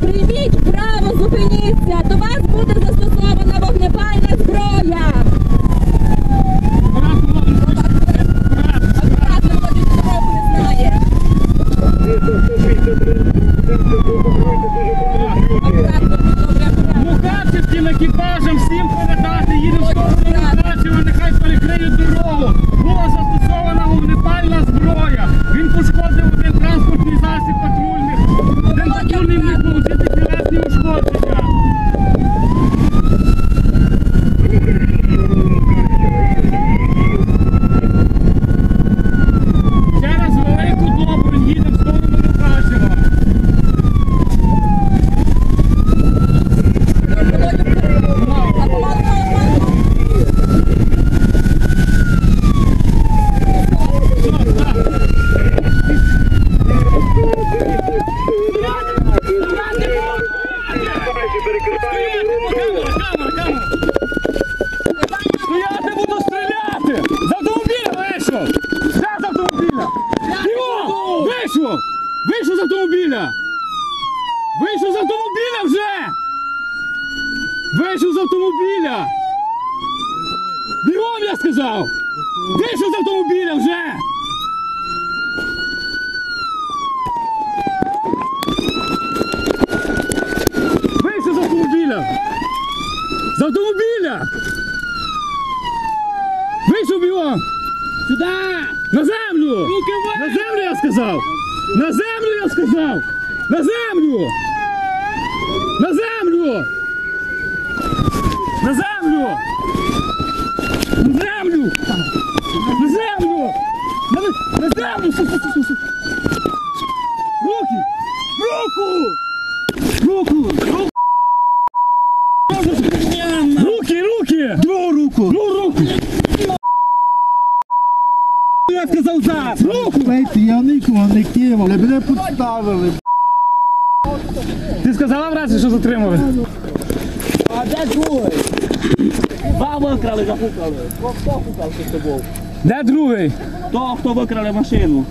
Прийміть право, зупиніться. Вийшов! З автомобіля! Вийшов з автомобіля вже! Вийшов з автомобіля! Бігом я сказав! Вийшов з автомобіля вже! Вийшов з автомобіля! З автомобіля! Вийшов бігом! Сюди! На землю! Руки На землю я сказав! На землю я сказав! На землю! На землю! На землю! На землю! На землю! На, на землю! Су, су, су, су. Руки! Руку! Руку! Руку! Руки, руки! Другу руку! Другу руку! Я сказав зараз! Руку! Знаєте, я нікого не кивав, мене підставили. Ти сказала вранці, що затримали? А де другий? Два викрали, запукали. Хто хто фукав з тобою? Де другий? Хто, хто викрали машину?